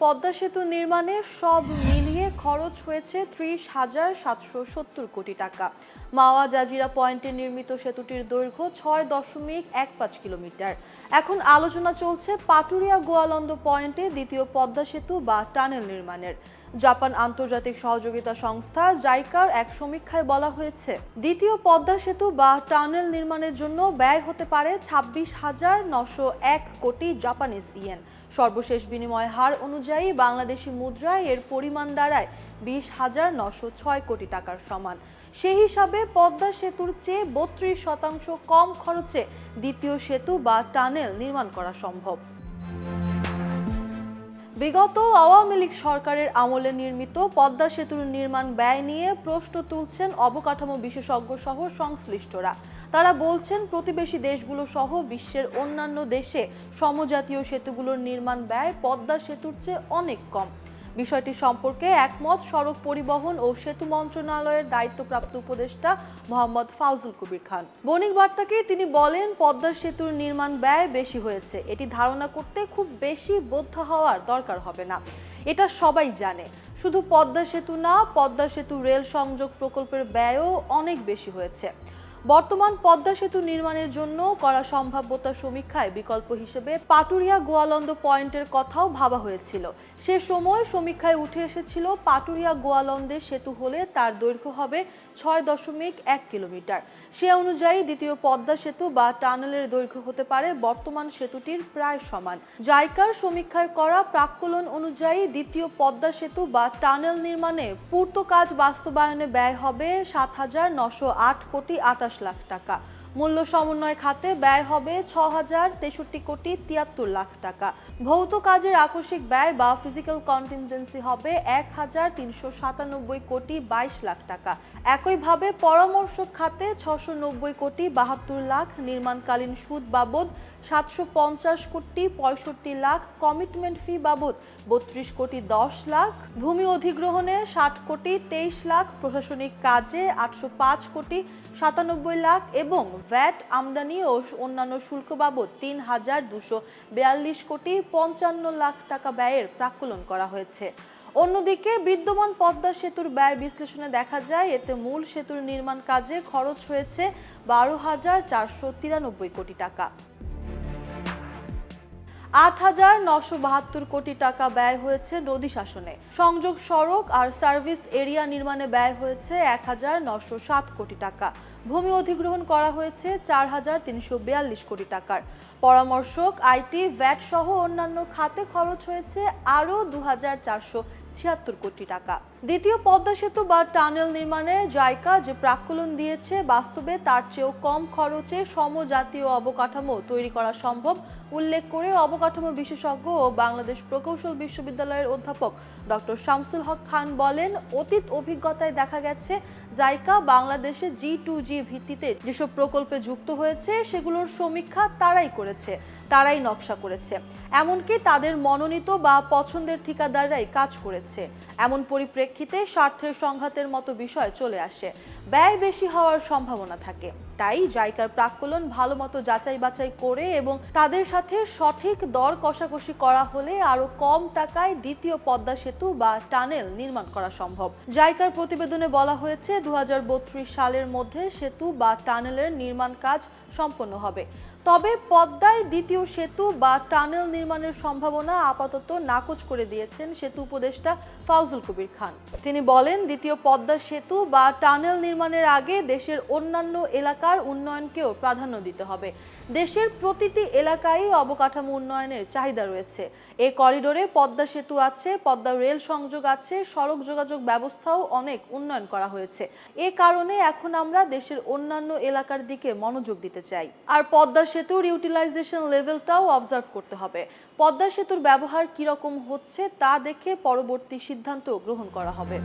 পদ্মা সেতু নির্মাণে সব মিলিয়ে খরচ হয়েছে ত্রিশ হাজার সাতশো সত্তর কোটি টাকা। মাওয়া জাজিরা পয়েন্টে নির্মিত সেতুটির দৈর্ঘ্য ছয় দশমিক এক পাঁচ কিলোমিটার। এখন আলোচনা চলছে পাটুরিয়া গোয়ালন্দ পয়েন্টে দ্বিতীয় পদ্মা সেতু বা টানেল নির্মাণের। জাপান আন্তর্জাতিক সহযোগিতা সংস্থা জাইকার এক সমীক্ষায় বলা হয়েছে, দ্বিতীয় পদ্মা সেতু বা টানেল নির্মাণের জন্য ব্যয় হতে পারে ছাব্বিশ হাজার নশো এক কোটি জাপানিজ ইয়েন। সর্বশেষ বিনিময় হার অনুযায়ী বাংলাদেশি মুদ্রায় এর পরিমাণ দাঁড়ায় বিশ হাজার নশো ছয় কোটি টাকার সমান। সেই হিসাবে পদ্মা সেতুর চেয়ে বত্রিশ শতাংশ কম খরচে দ্বিতীয় সেতু বা টানেল নির্মাণ করা সম্ভব। বিগত আওয়ামী লীগ সরকারের আমলে নির্মিত পদ্মা সেতুর নির্মাণ ব্যয় নিয়ে প্রশ্ন তুলছেন অবকাঠামো বিশেষজ্ঞ সহ সংশ্লিষ্টরা। তারা বলছেন, প্রতিবেশী দেশগুলো সহ বিশ্বের অন্যান্য দেশে সমজাতীয় সেতুগুলোর নির্মাণ ব্যয় পদ্মা সেতুর চেয়ে অনেক কম। বিষয়টি সম্পর্কে একমত সড়ক পরিবহন ও সেতু মন্ত্রণালয়ের দায়িত্বপ্রাপ্ত উপদেষ্টা মোহাম্মদ ফাউজুল কবির খান। বণিক বার্তাকে তিনি বলেন, পদ্মা সেতুর নির্মাণ ব্যয় বেশি হয়েছে। এটি ধারণা করতে খুব বেশি বোদ্ধ হওয়ার দরকার হবে না। এটা সবাই জানে। শুধু পদ্মা সেতু না, পদ্মা সেতু রেল সংযোগ প্রকল্পের ব্যয়ও অনেক বেশি হয়েছে। বর্তমান পদ্মা সেতু নির্মাণের জন্য করা সম্ভাব্যতা সমীক্ষায় বিকল্প হিসেবে পাটুরিয়া গোয়ালন্দ পয়েন্টের কথাও ভাবা হয়েছিল। সে সময় সমীক্ষায় উঠে এসেছিল পাটুরিয়া গোয়ালন্দের সেতু হলে তার দৈর্ঘ্য হবে ছয় দশমিক এক কিলোমিটার। সে অনুযায়ী দ্বিতীয় পদ্মা সেতু বা টানেলের দৈর্ঘ্য হতে পারে বর্তমান সেতুটির প্রায় সমান। জাইকার সমীক্ষায় করা প্রাক্কলন অনুযায়ী দ্বিতীয় পদ্মা সেতু বা টানেল নির্মাণে পূর্ত কাজ বাস্তবায়নে ব্যয় হবে সাত হাজার নশো আট কোটি আটাশ লাখ টাকা। মূল্য সমন্বয় খাতে ব্যয় হবে ছ হাজার তেষট্টি কোটি তিয়াত্তর লাখ টাকা। ভৌত কাজের আকস্মিক ব্যয় বা ফিজিক্যাল কন্টিনজেন্সি হবে এক হাজার তিনশো সাতানব্বই কোটি বাইশ লাখ টাকা। একইভাবে পরামর্শ খাতে ছশো নব্বই কোটি বাহাত্তর লাখ, নির্মাণকালীন সুদ বাবদ সাতশো পঞ্চাশ কোটি পঁয়ষট্টি লাখ কমিটমেন্ট ফি বাবদ বত্রিশ কোটি দশ লাখ, ভূমি অধিগ্রহণে ষাট কোটি তেইশ লাখ, প্রশাসনিক কাজে আটশো পাঁচ কোটি সাতানব্বই লাখ এবং ভ্যাট আমদানি ও অন্যান্য শুল্ক বাবদ তিন হাজার দুশো বিয়াল্লিশ কোটি পঞ্চান্ন লাখ টাকা ব্যয়ের প্রাক্কলন করা হয়েছে। অন্যদিকে বিদ্যমান পদ্মা সেতুর ব্যয় বিশ্লেষণে দেখা যায়, এতে মূল সেতুর নির্মাণ কাজে খরচ হয়েছে বারো হাজার চারশো তিরানব্বই কোটি টাকা। আট হাজার নশো বাহাত্তর কোটি টাকা ব্যয় হয়েছে নদী শাসনে। সংযোগ সড়ক আর সার্ভিস এরিয়া নির্মাণে ব্যয় হয়েছে এক হাজার নশো সাত কোটি টাকা। ভূমি অধিগ্রহণ করা হয়েছে চার হাজার তিনশো বিয়াল্লিশ কোটি টাকার। পরামর্শক, আইটি, ভ্যাট সহ অন্যান্য খাতে খরচ হয়েছে আরও দু হাজার চারশো ছিয়াত্তর কোটি টাকা। দ্বিতীয় পদ্মা সেতু বা টানেল নির্মাণে জায়কা যে প্রাক্কলন দিয়েছে, বাস্তবে তার চেয়েও কম খরচে সমজাতীয় অবকাঠামো তৈরি করা সম্ভব, উল্লেখ করে অবকাঠামো বিশেষজ্ঞ ও বাংলাদেশ প্রকৌশল বিশ্ববিদ্যালয়ের অধ্যাপক ডক্টর শামসুল হক খান বলেন, অতীত অভিজ্ঞতায় দেখা গেছে জাইকা বাংলাদেশে জি টু জি ভিত্তিতে যেসব প্রকল্পে যুক্ত হয়েছে, সেগুলোর সমীক্ষা তারাই করেছে, তারাই নকশা করেছে। এমনকি তাদের মনোনীত বা পছন্দের ঠিকাদাররাই কাজ করেছে। এমন পরিপ্রেক্ষিতে স্বার্থের সংঘাতের মতো বিষয় চলে আসে। ব্যয় বেশি হওয়ার সম্ভাবনা থাকে। তাই জাইকার প্রাক্কলন ভালো মতো যাচাই বাছাই করে এবং তাদের সাথে সঠিক দর কষাকষি করা হলে আরও কম টাকায় দ্বিতীয় পদ্মা সেতু বা টানেল নির্মাণ করা সম্ভব। জাইকার প্রতিবেদনে বলা হয়েছে দু হাজার বত্রিশ সালের মধ্যে সেতু বা টানেলের নির্মাণ কাজ সম্পন্ন হবে। তবে পদ্মায় দ্বিতীয় সেতু বা টানেল নির্মাণের সম্ভাবনা আপাতত নাকচ করে দিয়েছেন সেতু উপদেষ্টা ফাউজুল কবির খান। তিনি বলেন, দ্বিতীয় পদ্মা সেতু বা টানেল নির্মাণের আগে দেশের অন্যান্য এলাকার উন্নয়নকেও প্রাধান্য দিতে হবে। দেশের প্রতিটি এলাকায় অবকাঠামো উন্নয়নের চাহিদা রয়েছে। এ করিডোরে পদ্মা সেতু আছে, পদ্মা রেল সংযোগ আছে, সড়ক যোগাযোগ ব্যবস্থাও অনেক উন্নয়ন করা হয়েছে। এ কারণে এখন আমরা দেশের অন্যান্য এলাকার দিকে মনোযোগ দিতে চাই। আর পদ্মা সেতুর ইউটিলাইজেশন লেভেলটাও অবজার্ভ করতে হবে। পদ্মা সেতুর ব্যবহার কীরকম হচ্ছে তা দেখে পরবর্তী সিদ্ধান্ত গ্রহণ করা হবে।